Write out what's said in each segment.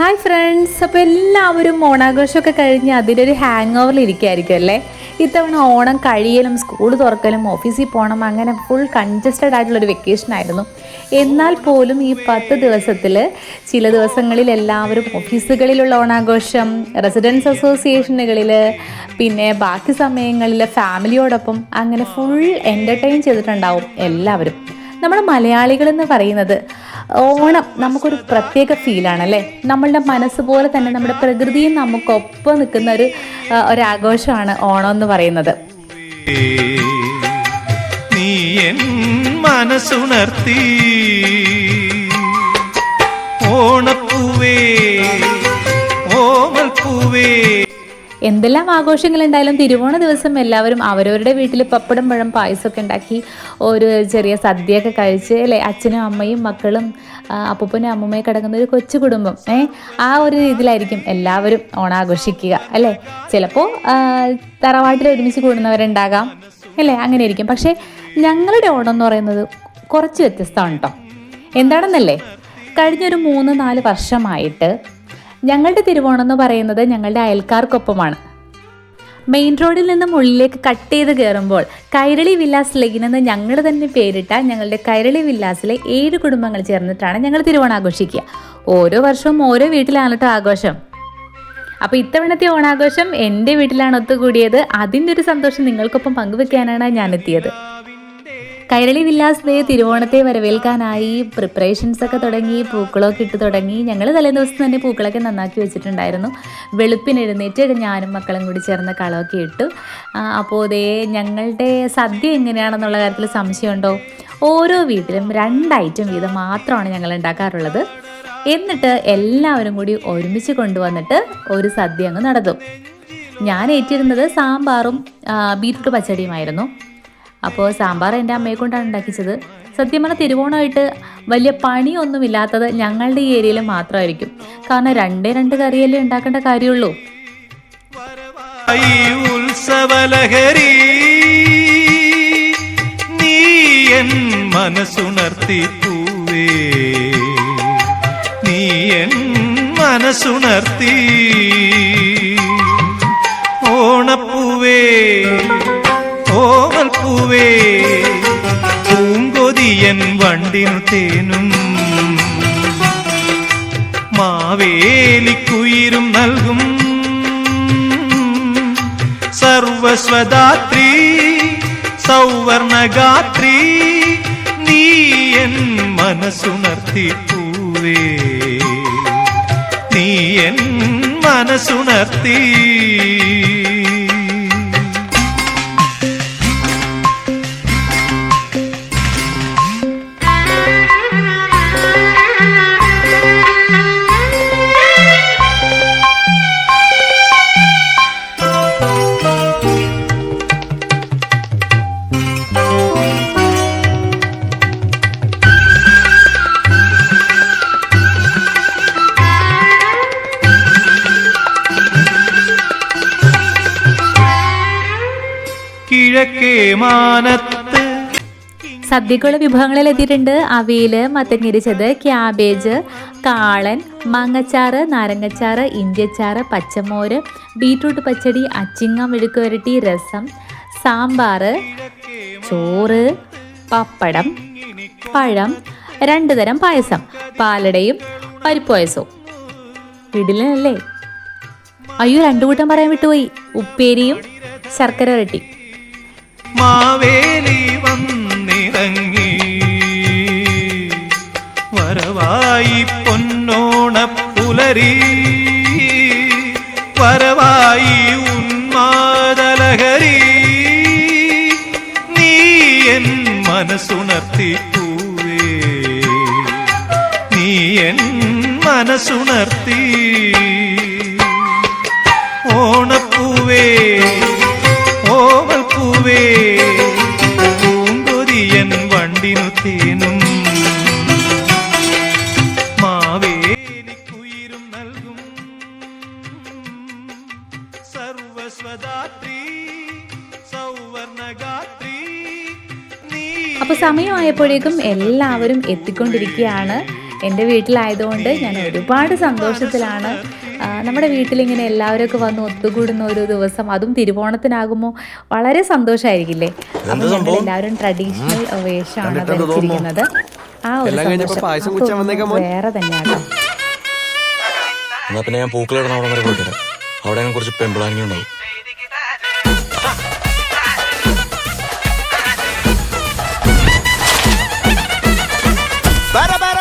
Hi friends അപ്പോൾ എല്ലാവരും ഓണാഘോഷമൊക്കെ കഴിഞ്ഞ് അതിന്റെ ഒരു ഹാങ് ഓവറിൽ ഇരിക്കുകയായിരിക്കും അല്ലേ? ഇത്തവണ ഓണം കഴിയലും സ്കൂൾ തുറക്കലും ഓഫീസിൽ പോകണം അങ്ങനെ ഫുൾ കൺജസ്റ്റഡ് ആയിട്ടുള്ളൊരു വെക്കേഷൻ ആയിരുന്നു. എന്നാൽ പോലും ഈ പത്ത് ദിവസത്തിൽ ചില ദിവസങ്ങളിൽ എല്ലാവരും ഓഫീസുകളിലുള്ള ഓണാഘോഷം റെസിഡൻസ് അസോസിയേഷനുകളിൽ പിന്നെ ബാക്കി സമയങ്ങളിൽ ഫാമിലിയോടൊപ്പം അങ്ങനെ ഫുൾ എന്റർടൈൻ ചെയ്തിട്ടുണ്ടാവും എല്ലാവരും. നമ്മുടെ മലയാളികൾ എന്ന് പറയുന്നത് ഓണം നമുക്കൊരു പ്രത്യേക ഫീലാണ് അല്ലേ നമ്മളുടെ മനസ്സ് പോലെ തന്നെ നമ്മുടെ പ്രകൃതിയും നമുക്കൊപ്പം നിൽക്കുന്ന ഒരു ഒരാഘോഷമാണ് ഓണം എന്ന് പറയുന്നത്. നീ മനസ്സുണർത്തി എന്തെല്ലാം ആഘോഷങ്ങളുണ്ടായാലും തിരുവോണ ദിവസം എല്ലാവരും അവരവരുടെ വീട്ടിൽ പപ്പടം പഴം പായസമൊക്കെ ഉണ്ടാക്കി ഒരു ചെറിയ സദ്യയൊക്കെ കഴിച്ച് അല്ലേ? അച്ഛനും അമ്മയും മക്കളും അപ്പൂപ്പനും അമ്മമ്മയും കിടക്കുന്ന ഒരു കൊച്ചു കുടുംബം. ഏ? ആ ഒരു രീതിയിലായിരിക്കും എല്ലാവരും ഓണാഘോഷിക്കുക അല്ലേ? ചിലപ്പോൾ തറവാട്ടിൽ ഒരുമിച്ച് കൂടുന്നവരുണ്ടാകാം അല്ലേ? അങ്ങനെ ഇരിക്കും പക്ഷേ ഞങ്ങളുടെ ഓണം എന്ന് പറയുന്നത് കുറച്ച് വ്യത്യസ്തമാണ് കേട്ടോ എന്താണെന്നല്ലേ? കഴിഞ്ഞൊരു മൂന്ന് നാല് വർഷമായിട്ട് ഞങ്ങളുടെ തിരുവോണം എന്ന് പറയുന്നത് ഞങ്ങളുടെ അയൽക്കാർക്കൊപ്പമാണ്. മെയിൻ റോഡിൽ നിന്നും ഉള്ളിലേക്ക് കട്ട് ചെയ്ത് കയറുമ്പോൾ കൈരളി വില്ലാസ് ലൈൻ എന്ന് ഞങ്ങൾ തന്നെ പേരിട്ട ഞങ്ങളുടെ കൈരളി വില്ലാസിലെ ഏഴ് കുടുംബങ്ങൾ ചേർന്നിട്ടാണ് ഞങ്ങൾ തിരുവോണം ആഘോഷിക്കുക. ഓരോ വർഷവും ഓരോ വീട്ടിലാണ് കേട്ടോ ആഘോഷം. അപ്പോൾ ഇത്തവണത്തെ ഓണാഘോഷം എന്റെ വീട്ടിലാണ് ഒത്തുകൂടിയത്. അതിന്റെ ഒരു സന്തോഷം നിങ്ങൾക്കൊപ്പം പങ്കുവെക്കാനാണ് ഞാൻ എത്തിയത് കൈരളി വില്ലാസ് തിരുവോണത്തെ വരവേൽക്കാനായി പ്രിപ്പറേഷൻസ് ഒക്കെ തുടങ്ങി പൂക്കളൊക്കെ ഇട്ട് തുടങ്ങി. ഞങ്ങൾ തലേ ദിവസം തന്നെ പൂക്കളൊക്കെ നന്നാക്കി വെച്ചിട്ടുണ്ടായിരുന്നു. വെളുപ്പിന് എഴുന്നേറ്റ് ഞാനും മക്കളും കൂടി ചേർന്ന് കളമൊക്കെ ഇട്ടു. അപ്പോൾ ദേ ഞങ്ങളുടെ സദ്യ എങ്ങനെയാണെന്നുള്ള കാര്യത്തിൽ സംശയമുണ്ടോ? ഓരോ വീട്ടിലും രണ്ട് ഐറ്റം വീതം മാത്രമാണ് ഞങ്ങൾ ഉണ്ടാക്കാറുള്ളത്. എന്നിട്ട് എല്ലാവരും കൂടി ഒരുമിച്ച് കൊണ്ടുവന്നിട്ട് ഒരു സദ്യ അങ്ങ് നടത്തും ഞാൻ ഏറ്റിരുന്നത് സാമ്പാറും ബീറ്റ്റൂട്ട് പച്ചടിയുമായിരുന്നു. അപ്പോൾ സാമ്പാർ എന്റെ അമ്മയെ കൊണ്ടാണ് ഉണ്ടാക്കിച്ചത്. സത്യം പറഞ്ഞാൽ തിരുവോണമായിട്ട് വലിയ പണിയൊന്നുമില്ലാത്തത് ഞങ്ങളുടെ ഈ ഏരിയയിൽ മാത്രമായിരിക്കും. കാരണം രണ്ടേ രണ്ട് കറിയല്ലേ ഉണ്ടാക്കേണ്ട കാര്യമുള്ളൂ. ഉത്സവലഹരി നീ എൻ മനസ്സുണർത്തി പൂവേ. നീ എൻ മനസ്സുണർത്തി ഓണപ്പൂവേ. പൂങ്കൊതിയൻ വണ്ടിനു തേനും. മാവേലിക്കുയിരും നൽകും. സർവസ്വദാത്രി സൗവർണഗാത്രി നീ എൻ മനസ്സുണർത്തി പൂവേ. നീ എൻ മനസ്സുണർത്തി കിഴക്കേ മാനത്ത്. സദ്യക്കുള്ള വിഭവങ്ങളിൽ എത്തിയിട്ടുണ്ട് അവിയൽ മത്തങ്ങരിച്ചത് ക്യാബേജ് കാളൻ മാങ്ങച്ചാറ് നാരങ്ങച്ചാറ് ഇഞ്ചിച്ചാറ് പച്ചമോര് ബീട്രൂട്ട് പച്ചടി അച്ചിങ്ങ മെഴുക്ക് വരട്ടി രസം സാമ്പാർ ചോറ് പപ്പടം പഴം രണ്ടു തരം പായസം പാലടയും പരിപ്പ് പായസവും അയ്യോ രണ്ടു കൂട്ടം പറയാൻ വിട്ടുപോയി. ഉപ്പേരിയും ശർക്കര വരട്ടി. മാവേലി വന്നിറങ്ങി. വരവായി പൊന്നോണ പുലരി. വരവായി ഉന്മാതലഹരി നീ എൻ മനസ്സുണർത്തി പൂവേ നീ എൻ മനസ്സുണർത്തി. ഓണപ്പൂവേ. മാവേലിക്കുയിരും നൽകും. സൗവർണഗാത്രി അപ്പോൾ സമയമായപ്പോഴേക്കും എല്ലാവരും എത്തിക്കൊണ്ടിരിക്കുകയാണ്. എന്റെ വീട്ടിലായതുകൊണ്ട് ഞാൻ ഒരുപാട് സന്തോഷത്തിലാണ്. നമ്മുടെ വീട്ടിലിങ്ങനെ എല്ലാവരൊക്കെ വന്ന് ഒത്തുകൂടുന്ന ഒരു ദിവസം അതും തിരുവോണത്തിനാകുമ്പോൾ വളരെ സന്തോഷമായിരിക്കില്ലേ ഞങ്ങൾ എല്ലാവരും ട്രഡീഷണൽ വേഷമാണ് ധരിച്ചിരിക്കുന്നത് ആ ഒരു സന്തോഷം. വേറെ തന്നെയാണ്. എന്നാ പിന്നെ ഞാൻ പൂക്കളിടണം അവിടെ വരെ പോയിട്ട് അവിടെ ഞാൻ കുറച്ച് പെമ്പിളാങ്ങി ഉണ്ടാവും. ബറ ബറ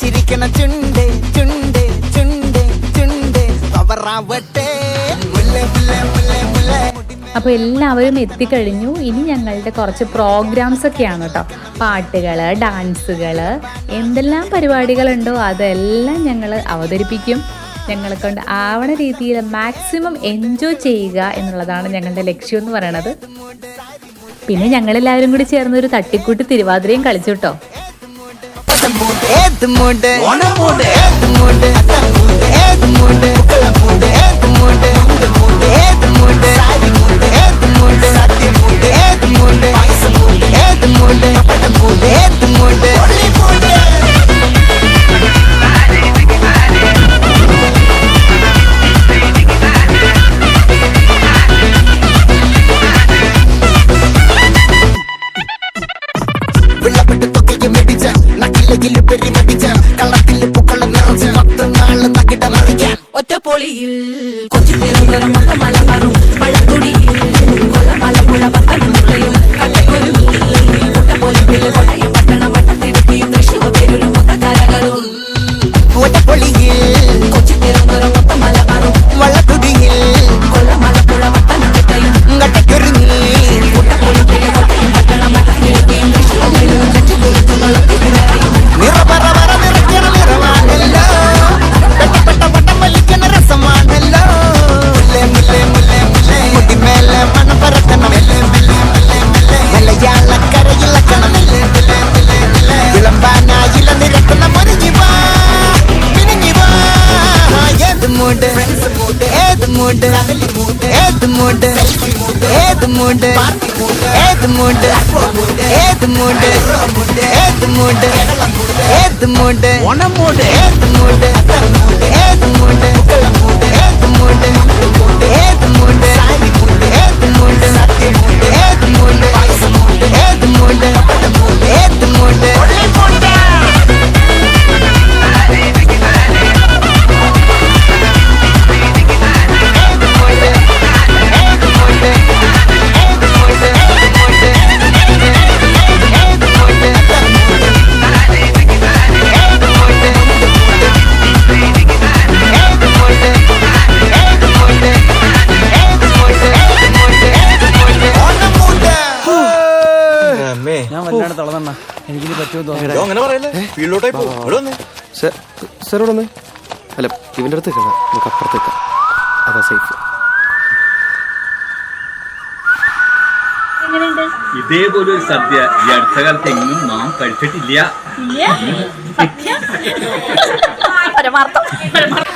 ചിരിക്കണ ചുണ്ടേ ചുണ്ടേ ചുണ്ടേ ചുണ്ടേ. പവറാവട്ടെ അപ്പോൾ എല്ലാവരും എത്തിക്കഴിഞ്ഞു. ഇനി ഞങ്ങളുടെ കുറച്ച് പ്രോഗ്രാംസ് ഒക്കെയാണ് കേട്ടോ പാട്ടുകൾ ഡാൻസുകൾ എന്തെല്ലാം പരിപാടികളുണ്ടോ അതെല്ലാം ഞങ്ങൾ അവതരിപ്പിക്കും. ഞങ്ങളെ കൊണ്ട് ആവണ രീതിയിൽ മാക്സിമം എൻജോയ് ചെയ്യുക എന്നുള്ളതാണ് ഞങ്ങളുടെ ലക്ഷ്യം എന്ന് പറയണത്. പിന്നെ ഞങ്ങളെല്ലാവരും കൂടി ചേർന്ന് ഒരു തട്ടിക്കൂട്ട് തിരുവാതിരയും കളിച്ചു കേട്ടോ ஏத்து மூட்டு உன மூட்டு ஏத்து மூட்டு ஏத்து மூட்டு ஏத்து மூட்டு ஏத்து மூட்டு ஏத்து மூட்டு ஏத்து மூட்டு சத்திய மூட்டு ஏத்து மூட்டு ஏத்து மூட்டு ஏத்து மூட்டு ஏத்து மூட்டு കൊച്ചിയിൽ കൊച്ചിയിൽ முண்டு. ஏது முண்டு. ஏது முண்டு. ஏது முண்டு. ஏது முண்டு. ஏது முண்டு. ஏது முண்டு. ஏது முண்டு. തളർന്ന എനിക്കിനി പറ്റുമോ തോന്നുന്നു അങ്ങനെ പറയല്ലേ? ഫീൽഡിലോട്ടായി പോകും ഇവിടെ ഒന്ന് അല്ല ഇവന്റെ അടുത്ത് നിൽക്കണം നമുക്ക് അപ്പുറത്തേക്ക് അതാ സേഫ് ഇതേപോലെ ഒരു സദ്യ. ഈ അടുത്ത കാലത്ത് എങ്ങും നാം കഴിച്ചിട്ടില്ല. ബറ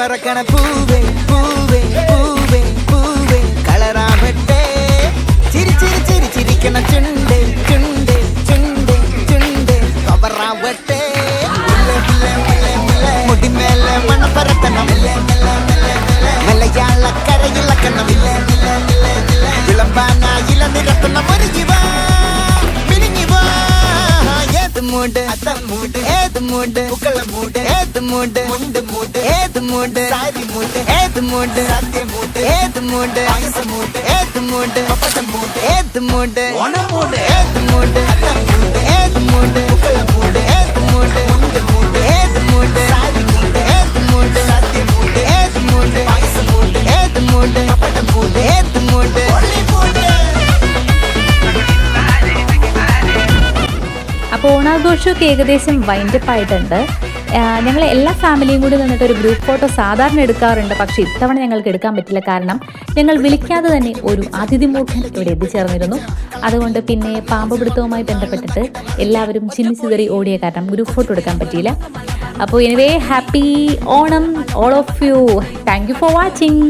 ബറ പൂവേ പൂവേ പൂവേ പൂവേ കളറാവട്ടെ. ചിരി ചിരി ചിരി ചിരിക്കണ ചുണ്ട് ஏது மூடு அத்தம் மூடு ஏது மூடு உக்கள மூடு ஏது மூடு முண்டு மூடு ஏது மூடு சாரி மூடு ஏது மூடு சத்திய மூடு ஏது மூடு அகச மூடு ஏது மூடு பப்பச மூடு ஏது மூடு ஒன மூடு ஏது மூடு அத்தம் மூடு ஏது மூடு உக்கள மூடு ஏது மூடு முண்டு மூடு ஏது மூடு ഓണാഘോഷമൊക്കെ ഏകദേശം വൈൻഡപ്പ് ആയിട്ടുണ്ട്. ഞങ്ങൾ എല്ലാ ഫാമിലിയും കൂടി നിന്നിട്ട് ഒരു ഗ്രൂപ്പ് ഫോട്ടോ സാധാരണ എടുക്കാറുണ്ട്. പക്ഷേ ഇത്തവണ ഞങ്ങൾക്ക് എടുക്കാൻ പറ്റില്ല. കാരണം ഞങ്ങൾ വിളിക്കാതെ തന്നെ ഒരു അതിഥി മൂർഖൻ ഇവിടെ എത്തിച്ചേർന്നിരുന്നു. അതുകൊണ്ട് പിന്നെ പാമ്പ് പിടുത്തവുമായി ബന്ധപ്പെട്ടിട്ട് എല്ലാവരും ചിന്നി ചിതറി ഓടിയ കാരണം ഗ്രൂപ്പ് ഫോട്ടോ എടുക്കാൻ പറ്റിയില്ല. അപ്പോൾ anyway happy Onam all of you thank you for watching